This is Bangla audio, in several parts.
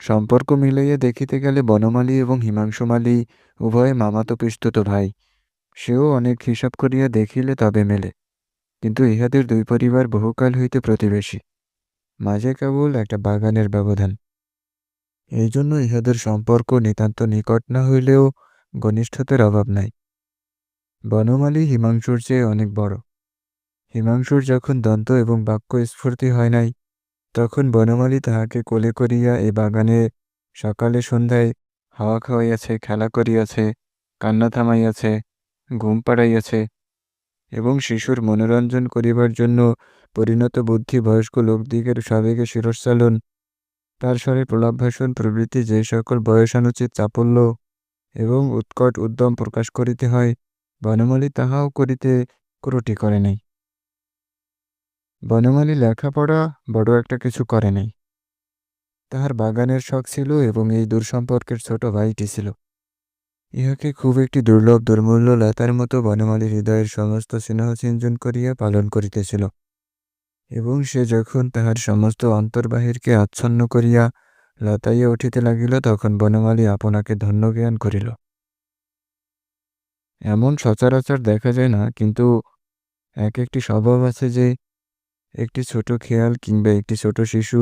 সম্পর্ক মিলাইয়া দেখিতে গেলে বনমালী এবং হিমাংশুমালী উভয়ে মামাতো পিস্তুত ভাই। সেও অনেক হিসাব করিয়া দেখিলে তবে মেলে, কিন্তু ইহাদের দুই পরিবার বহুকাল হইতে প্রতিবেশী। মাঝে কেবল একটা বাগানের ব্যবধান। এই জন্য ইহাদের সম্পর্ক নিতান্ত নিকট না হইলেও ঘনিষ্ঠতার অভাব নাই। বনমালী হিমাংশুর চেয়ে অনেক বড়। হিমাংশুর যখন দন্ত এবং বাক্য স্ফূর্তি হয় নাই তখন বনমালী তাহাকে কোলে করিয়া এই বাগানে সকালে সন্ধ্যায় হাওয়া খাওয়াইয়াছে, খেলা করিয়াছে, কান্না থামাইয়াছে, ঘুম পাড়াইয়াছে এবং শিশুর মনোরঞ্জন করিবার জন্য পরিণত বুদ্ধি বয়স্ক লোকদিগের সাবেগে শিরশ্চালন, তার স্বরে প্রলাপভাষণ প্রভৃতি যে সকল বয়সানুচিত চাপল্য এবং উৎকট উদ্যম প্রকাশ করিতে হয়, বনমালী তাহাও করিতে ক্রটি করে নাই। বনমালী লেখাপড়া বড় একটা কিছু করে নাই। তাহার বাগানের শখ ছিল এবং এই দূরসম্পর্কের ছোট ভাইটি ছিল। ইহাকে খুব একটি দুর্লভ দুর্মূল্য লতার মতো বনমালী হৃদয়ের সমস্ত স্নেহ সিঞ্চন করিয়া পালন করিতেছিল। এবং সে যখন তাহার সমস্ত অন্তর্বাহিরকে আচ্ছন্ন করিয়া লতাইয়া উঠিতে লাগিল, তখন বনমালী আপনাকে ধন্য জ্ঞান করিল। এমন সচরাচর দেখা যায় না, কিন্তু এক একটি স্বভাব আছে যে একটি ছোট খেয়াল কিংবা একটি ছোট শিশু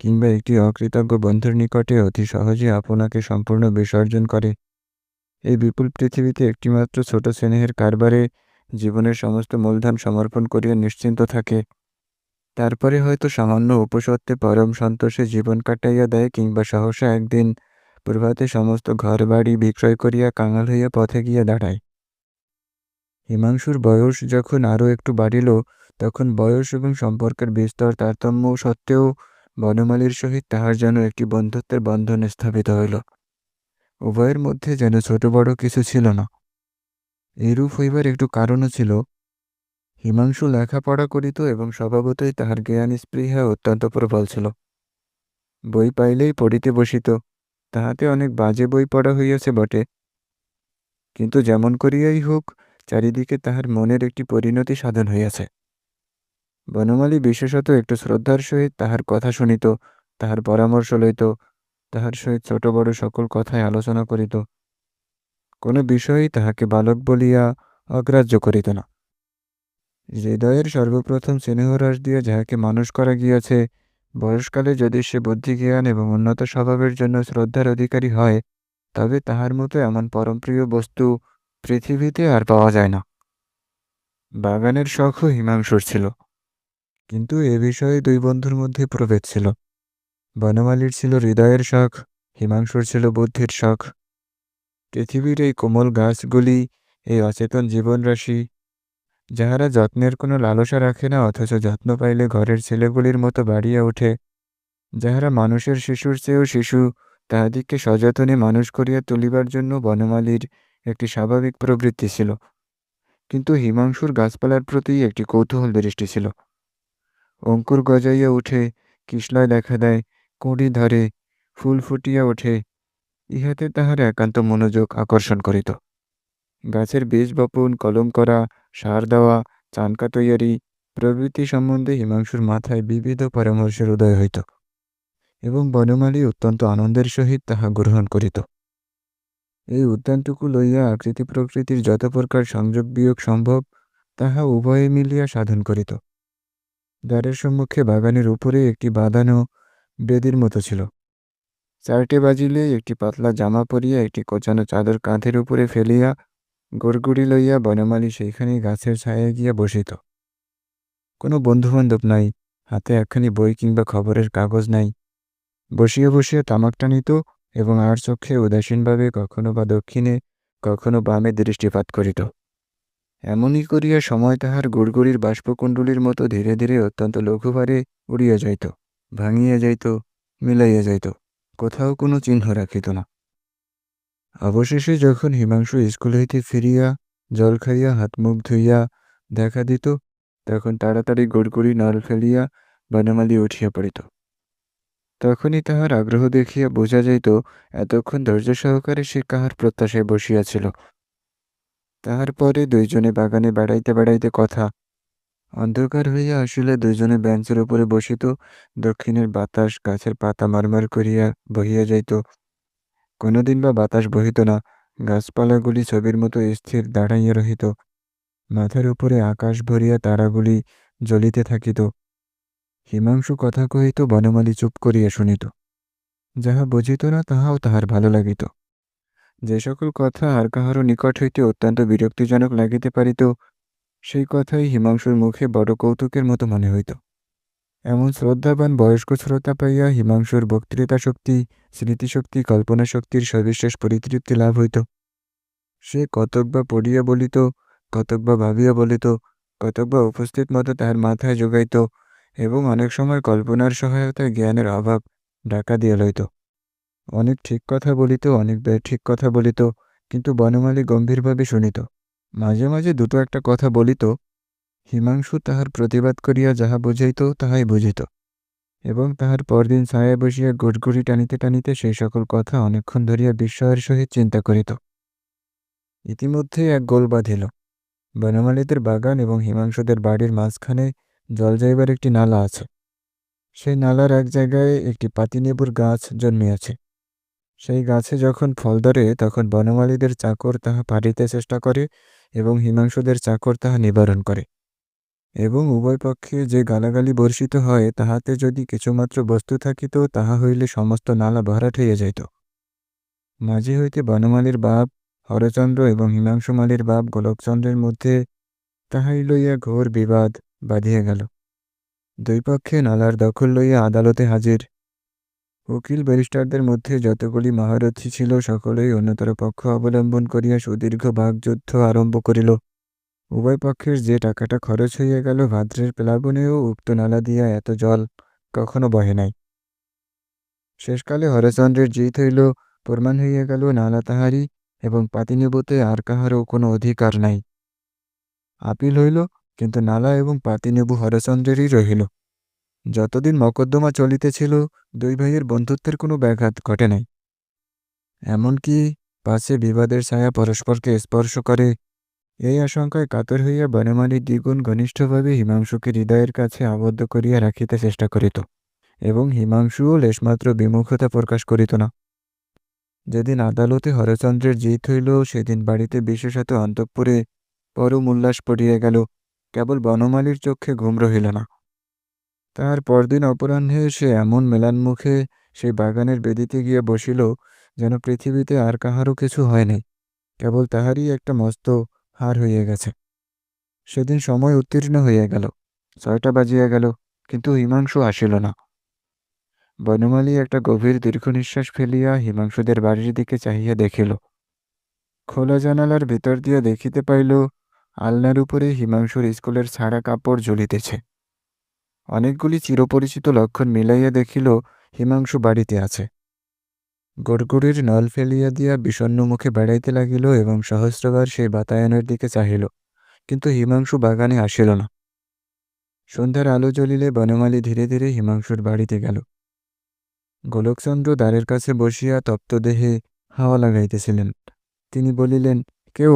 কিংবা একটি অকৃতজ্ঞ বন্ধুর নিকটে অতি সহজে আপনাকে সম্পূর্ণ বিসর্জন করে। এই বিপুল পৃথিবীতে একটিমাত্র ছোট স্নেহের কারবারে জীবনের সমস্ত মূলধন সমর্পণ করিয়া নিশ্চিন্ত থাকে। তারপরে হয়তো সামান্য উপসত্ত্বে পরম সন্তোষে জীবন কাটাইয়া দেয় কিংবা সহসা একদিন প্রভাতে সমস্ত ঘর বাড়ি বিক্রয় করিয়া কাঙাল হইয়া পথে গিয়া দাঁড়ায়। হিমাংশুর বয়স যখন আরও একটু বাড়িল তখন বয়স এবং সম্পর্কের বিস্তর তারতম্য সত্ত্বেও বনমালীর সহিত তাহার যেন একটি বন্ধুত্বের বন্ধন স্থাপিত হইল। উভয়ের মধ্যে যেন ছোট বড় কিছু ছিল না। এরূপ হইবার একটু কারণও ছিল। হিমাংশু লেখাপড়া করিত এবং স্বভাবতই তাহার জ্ঞান স্পৃহা অত্যন্ত প্রবল ছিল। বই পাইলেই পড়িতে বসিত। তাহাতে অনেক বাজে বই পড়া হইয়াছে বটে। কিন্তু যেমন করিয়াই হোক, চারিদিকে তাহার মনের একটি পরিণতি সাধন হইয়াছে। বনমালী বিশেষত একটু শ্রদ্ধার সহিত তাহার কথা শুনিত, তাহার পরামর্শ লইত, তাহার সহিত ছোট বড় সকল কথায় আলোচনা করিত। কোনো বিষয়েই তাহাকে বালক বলিয়া অগ্রাহ্য করিত না। হৃদয়ের সর্বপ্রথম স্নেহরস দিয়ে যাহাকে মানুষ করা গিয়াছে, বয়সকালে যদি সে বুদ্ধিজ্ঞান এবং উন্নত স্বভাবের জন্য শ্রদ্ধার অধিকারী হয়, তবে তাহার মতো এমন পরমপ্রিয় বস্তু পৃথিবীতে আর পাওয়া যায় না। বাগানের শখও হিমাংশুর ছিল। কিন্তু এ বিষয়ে দুই বন্ধুর মধ্যে প্রভেদ ছিল। বনমালীর ছিল হৃদয়ের শখ, হিমাংশুর ছিল বুদ্ধির শখ। পৃথিবীর এই কোমল গাছগুলি, এই অচেতন জীবনরাশি, যাহারা যত্নের কোনো লালসা রাখে না, অথচ যত্ন পাইলে ঘরের ছেলেগুলির মতো বাড়িয়া ওঠে, যাহারা মানুষের শিশুর চেয়েও শিশু, তাহাদিগকে সযত্নে মানুষ করিয়া তুলিবার জন্য বনমালীর একটি স্বাভাবিক প্রবৃত্তি ছিল। কিন্তু হিমাংশুর গাছপালার প্রতি একটি কৌতূহল দৃষ্টি ছিল। অঙ্কুর গজাইয়া উঠে, কিশলয় দেখা দেয়, কুঁড়ি ধরে, ফুল ফুটিয়া ওঠে। ইহাতে তাহার একান্ত মনোযোগ আকর্ষণ করিত। গাছের বীজ বপন, কলম করা, সার দেওয়া, চানকা তৈয়ারি, প্রভৃতি সম্বন্ধে হিমাংশুর মাথায় বিবিধ পরামর্শের উদয় হইত এবং বনমালী অত্যন্ত আনন্দের সহিত তাহা গ্রহণ করিত। এই উদ্যানটুকু লইয়া আকৃতি প্রকৃতির যত প্রকার সংযোগ বিয়োগ সম্ভব, তাহা উভয়ে মিলিয়া সাধন করিত। দ্বারের সম্মুখে বাগানের উপরে একটি বাঁধানো বেদির মতো ছিল। চারটে বাজিলে একটি পাতলা জামা পরিয়া একটি কোচানো চাদর কাঁধের উপরে ফেলিয়া গড়গুড়ি লইয়া বনমালী সেইখানে গাছের ছায়ায় গিয়া বসিত। কোনো বন্ধুবান্ধব নাই, হাতে একখানি বই কিংবা খবরের কাগজ নাই। বসিয়া বসিয়া তামাক টানিত এবং আর চক্ষে উদাসীনভাবে কখনো বা দক্ষিণে, কখনো বামে দৃষ্টিপাত করিত। এমনই করিয়া সময় তাহার গুড়গুড়ির বাষ্পকুণ্ডলীর মতো ধীরে ধীরে অত্যন্ত লঘুভারে উড়িয়া যাইত, ভাঙিয়া যাইত, মিলাইয়া যাইত, কোথাও কোনো চিহ্ন রাখিত না। অবশেষে যখন হিমাংশু স্কুল হইতে ফিরিয়া, জল খাইয়া, হাত মুখ ধুইয়া দেখা দিত, তখন তাড়াতাড়ি গুড়গুড়ি নল ফেলিয়া বনমালী উঠিয়া পড়িত। তখনই তাহার আগ্রহ দেখিয়া বোঝা যাইত, এতক্ষণ ধৈর্য সহকারে সে কাহার প্রত্যাশায় বসিয়াছিল তাহার পরে দুইজনে বাগানে বেড়াইতে বেড়াইতে কথা। অন্ধকার হইয়া আসিলে দুইজনে বেঞ্চের উপরে বসিত, দক্ষিণের বাতাস গাছের পাতা মারমার করিয়া বহিয়া যাইত। কোনোদিন বা বাতাস বহিত না, গাছপালাগুলি ছবির মতো স্থির দাঁড়াইয়া রহিত। মাথার উপরে আকাশ ভরিয়া তারাগুলি জ্বলিতে থাকিত। হিমাংশু কথা কহিত, বনমালী চুপ করিয়া শুনিত। যাহা বুঝিত না, তাহাও তাহার ভালো লাগিত। যে সকল কথা আর কাহারও নিকট হইতে অত্যন্ত বিরক্তিজনক লাগিতে পারিত, সেই কথাই হিমাংশুর মুখে বড় কৌতুকের মতো মনে হইত। এমন শ্রদ্ধাবান বয়স্ক শ্রোতা পাইয়া হিমাংশুর বক্তৃতা শক্তি, স্মৃতিশক্তি, কল্পনা শক্তির সবিশেষ পরিতৃপ্তি লাভ হইত। সে কতক বা পড়িয়া বলিত, কতক বা ভাবিয়া বলিত, কতক বা উপস্থিত মতো তাহার মাথায় যোগাইত এবং অনেক সময় কল্পনার সহায়তায় জ্ঞানের অভাব ডাকা দিয়া লইত। অনেক ঠিক কথা বলিত, অনেক ঠিক কথা বলিত, কিন্তু বনমালী গম্ভীরভাবে শুনিত। মাঝে মাঝে দুটো একটা কথা বলিত, হিমাংশু তাহার প্রতিবাদ করিয়া যাহা বুঝাইত তাহাই বুঝিত। এবং তাহার পরদিন ছায়া বসিয়া গুড়গুড়ি টানিতে টানিতে সেই সকল কথা অনেকক্ষণ ধরিয়া বিস্ময়ের সহিত চিন্তা করিত। ইতিমধ্যে এক গোল বাঁধিল। বনমালীদের বাগান এবং হিমাংশুদের বাড়ির মাঝখানে জল যাইবার একটি নালা আছে। সেই নালার এক জায়গায় একটি পাতিনেবুর গাছ জন্মিয়াছে। সেই গাছে যখন ফল ধরে, তখন বনমালীদের চাকর তাহা পাড়িতে চেষ্টা করে এবং হিমাংশুদের চাকর তাহা নিবারণ করে। এবং উভয় পক্ষে যে গালাগালি বর্ষিত হয়, তাহাতে যদি কিছুমাত্র বস্তু থাকিত, তাহা হইলে সমস্ত নালা ভরাট হইয়া যাইত। মাঝে হইতে বনমালীর বাপ, হরচন্দ্র এবং হিমাংশুমালীর বাপ গোলকচন্দ্রের মধ্যে তাহাই লইয়া ঘোর বিবাদ বাঁধিয়া গেল। দুই পক্ষে নালার দখল লইয়া আদালতে হাজির উকিল ব্যারিস্টারদের মধ্যে যতগুলি মহারথী ছিল, সকলেই অন্যতর পক্ষ অবলম্বন করিয়া সুদীর্ঘ বাগযুদ্ধ আরম্ভ করিল। উভয় পক্ষের যে টাকাটা খরচ হইয়া গেল, ভাদ্রের প্লাবনেও উক্ত নালা দিয়া এত জল কখনো বহে নাই। শেষকালে হরচন্দ্রের জিত হইল, প্রমাণ হইয়া গেল, নালা তাহারই এবং পাতিনেবুতে আর কাহারও কোনো অধিকার নাই। আপিল হইল, কিন্তু নালা এবং পাতিনেবু হরচন্দ্রেরই রহিল। যতদিন মকদ্দমা চলিতেছিল, দুই ভাইয়ের বন্ধুত্বের কোনো ব্যাঘাত ঘটে নাই। এমনকি পাশে বিবাদের ছায়া পরস্পরকে স্পর্শ করে, এই আশঙ্কায় কাতর হইয়া বনমালী দ্বিগুণ ঘনিষ্ঠভাবে হিমাংশুকে হৃদয়ের কাছে আবদ্ধ করিয়া রাখিতে চেষ্টা করিত, এবং হিমাংশুও লেশমাত্র বিমুখতা প্রকাশ করিত না। যেদিন আদালতে হরচন্দ্রের জিত হইল, সেদিন বাড়িতে বিশেষত অন্তঃপুরে পরম উল্লাস পড়িয়া গেল, কেবল বনমালীর চক্ষে ঘুম রহিল না। তাহার পরদিন অপরাহ্নে সে এমন মেলান মুখে সেই বাগানের বেদিতে গিয়া বসিল যেন পৃথিবীতে আর কাহারও কিছু হয় নাই, কেবল তাহারই একটা মস্ত হার হইয়া গেছে। সেদিন সময় উত্তীর্ণ হইয়া গেল, ছয়টা বাজিয়া গেল, কিন্তু হিমাংশু আসিল না। বনমালী একটা গভীর দীর্ঘ নিঃশ্বাস ফেলিয়া হিমাংশুদের বাড়ির দিকে চাহিয়া দেখিল। খোলা জানালার ভিতর দিয়া দেখিতে পাইল, আলনার উপরে হিমাংশুর স্কুলের ছাড়া কাপড় ঝুলিতেছে অনেকগুলি চিরপরিচিত লক্ষণ মিলাইয়া দেখিল, হিমাংশু বাড়িতে আছে। গড়গড়ির নল ফেলিয়া দিয়া বিষণ্ন মুখে বেড়াইতে লাগিল এবং সহস্রবার সেই বাতায়নের দিকে চাহিল, কিন্তু হিমাংশু বাগানে আসিল না। সন্ধ্যার আলো জ্বলিলে বনমালী ধীরে ধীরে হিমাংশুর বাড়িতে গেল। গোলকচন্দ্র দ্বারের কাছে বসিয়া তপ্ত দেহে হাওয়া লাগাইতেছিলেন। তিনি বলিলেন কেউ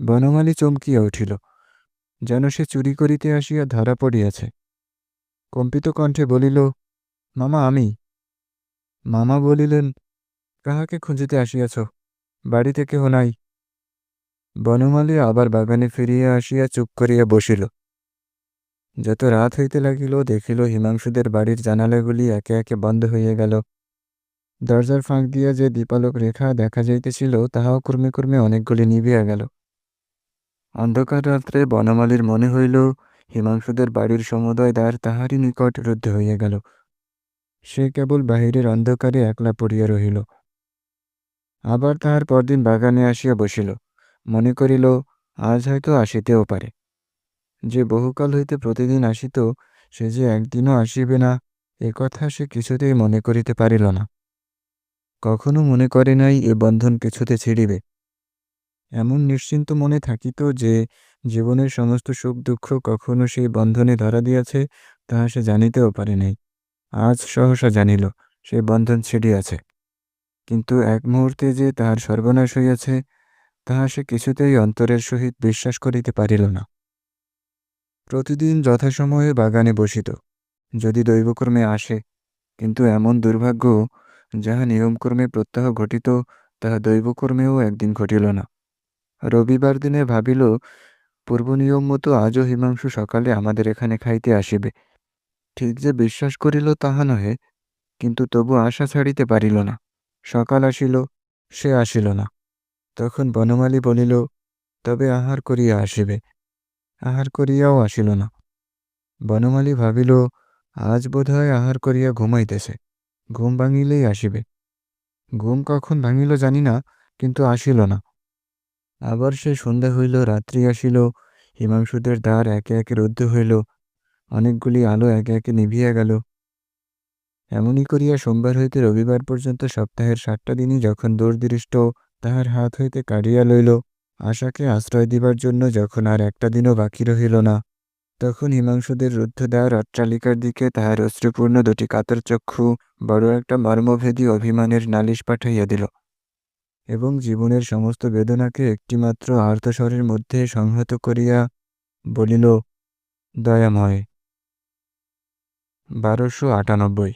বনমালী চমকিয়া উঠিল। যেন সে চুরি করিতে আসিয়া ধরা পড়িয়াছে। কম্পিত কণ্ঠে বলিল, মামা, আমি? মামা বলিলেন, কাহাকে খুঁজিতে আসিয়াছ? বাড়িতে কেহ নাই? বনমালী আবার বাগানে ফিরিয়া আসিয়া চুপ করিয়া বসিল। যত রাত হইতে লাগিল, দেখিল হিমাংশুদের বাড়ির জানালাগুলি একে একে বন্ধ হইয়া গেল। দরজার ফাঁক দিয়া যে দীপালোক রেখা দেখা যাইতেছিল, তাহাও ক্রমে ক্রমে অনেকগুলি নিভিয়া গেল। অন্ধকার রাত্রে বনমালীর মনে হইল, হিমাংশুদের বাড়ির সমুদয় দ্বার তাহারই নিকট রুদ্ধ হইয়া গেল। সে কেবল বাহিরের অন্ধকারে একলা পড়িয়া রহিল। আবার তাহার পরদিন বাগানে আসিয়া বসিল। মনে করিল, আজ হয়তো আসিতেও পারে। যে বহুকাল হইতে প্রতিদিন আসিত, সে যে একদিনও আসিবে না, এ কথা সে কিছুতেই মনে করিতে পারিল না। কখনো মনে করে নাই, এ বন্ধন কিছুতে ছিঁড়িবে। এমন নিশ্চিন্ত মনে থাকিত যে জীবনের সমস্ত সুখ দুঃখ কখনো সেই বন্ধনে ধরা দিয়াছে, তাহা সে জানিতেও পারে নাই। আজ সহসা জানিল, সে বন্ধন ছিঁড়িয়াছে। কিন্তু এক মুহূর্তে যে তাহার সর্বনাশ হইয়াছে, তাহা সে কিছুতেই অন্তরের সহিত বিশ্বাস করিতে পারিল না। প্রতিদিন যথাসময়ে বাগানে বসিত, যদি দৈবক্রমে আসে, কিন্তু এমন দুর্ভাগ্য, যাহা নিয়মক্রমে প্রত্যাহ ঘটিত, তাহা দৈবকর্মেও একদিন ঘটিল না। রবিবার দিনে ভাবিল, পূর্ব নিয়ম মতো আজও হিমাংশু সকালে আমাদের এখানে খাইতে আসিবে। ঠিক যে বিশ্বাস করিল তাহা নহে, কিন্তু তবু আশা ছাড়িতে পারিল না। সকাল আসিল, সে আসিল না। তখন বনমালী বলিল, তবে আহার করিয়া আসিবে। আহার করিয়াও আসিল না। বনমালী ভাবিল, আজ বোধহয় আহার করিয়া ঘুমাইতেছে। ঘুম ভাঙিলেই আসিবে। ঘুম কখন ভাঙিল জানি না, কিন্তু আসিল না। আবার সে সন্ধ্যা হইল, রাত্রি আসিল, হিমাংশুদের দ্বার একে একে রুদ্ধ হইল, অনেকগুলি আলো একে একে নিভিয়া গেল। এমনই করিয়া সোমবার হইতে রবিবার পর্যন্ত সপ্তাহের সাতটা দিনই যখন দুর্দৃষ্ট, তাহার হাত হইতে কাড়িয়া লইল, আশাকে আশ্রয় দিবার জন্য যখন আর একটা দিনও বাকি রহিল না, তখন হিমাংশুদের রুদ্ধ দেওয়ার অট্টালিকার দিকে তাহার অশ্রুপূর্ণ দুটি কাতর চক্ষু, বড় একটা মর্মভেদী অভিমানের নালিশ পাঠাইয়া দিল। এবং জীবনের সমস্ত বেদনাকে একটিমাত্র আর্তস্বরের মধ্যে সংহত করিয়া বলিল দয়াময়। বারোশো আটানব্বই